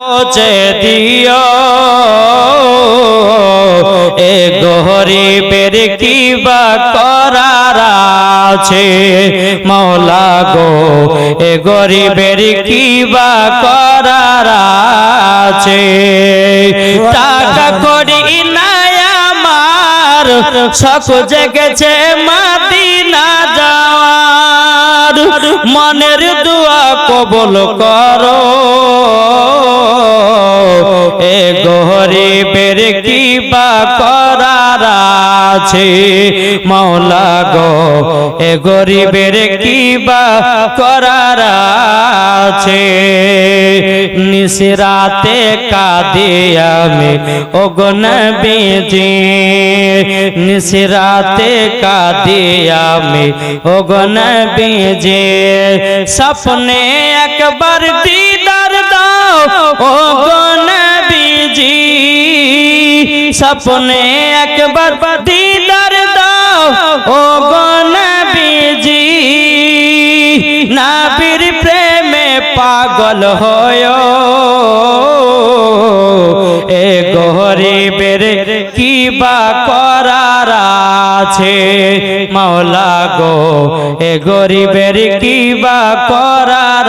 পৌঁছে দিও এ গরিবের কি বা করার আছে? মৌলা গো, এ গরিবের কি বা করার আছে। টাকা করি নাই আমার শখ জেগেছে মাদিনা যাওয়ার। মনের দোয়া কবল করো। কি বা করার আছে। মৌলা গো এ গরিবের কি বা করার আছে? নিসরাতে কাঁদে আমি ওগন বেজে নিসরাতে কাঁদে আমি ওগন বেজে স্বপ্নে একবার দিদার স্বপ্নে একবার দিদার দাও। ওগন বিজি নাবির প্রেমে পাগল হয়। এ গরিবের কি বা করার আছে, মাওলা গো। এ গরিবের কি বা করার